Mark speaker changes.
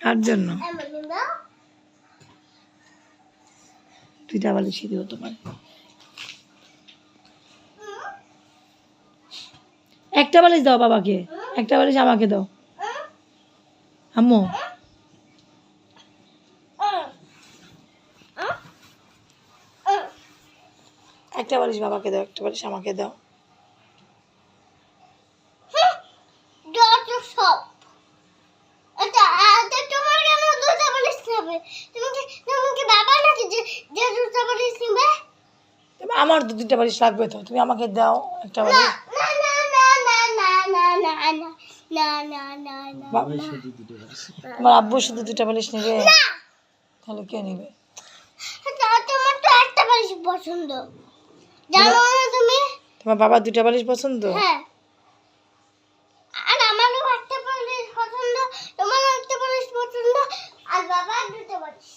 Speaker 1: কার জন্য?
Speaker 2: নিব
Speaker 1: দুইটা বালিশই দেবো তোমার। একটা বালিশ দাও বাবাকে একটা বালিশ আমাকে দাও। আম্মু। একটা বালিশ বাবাকে দাও একটা বালিশ আমাকে দাও।
Speaker 2: সব এটা এটা তোমার কেন দুটো বালিশ খাবে তুমি তুমি কি বাবা নাকি যে যে দুটো বালিশ নিবে
Speaker 1: তবে আমার তো দুইটা বালিশ লাগবে তো তুমি আমাকে দাও একটা বালিশ
Speaker 2: না না না না না না না না না না না না
Speaker 1: তোমার আব্বু শুধু দুটা বালিশ নেবে তাহলে কে নেবে
Speaker 2: তোমার তো একটা বালিশ পছন্দ জানো না তুমি
Speaker 1: তোমার বাবা দুটা বালিশ পছন্দ
Speaker 2: হ্যাঁ বাবা দুটো বলছি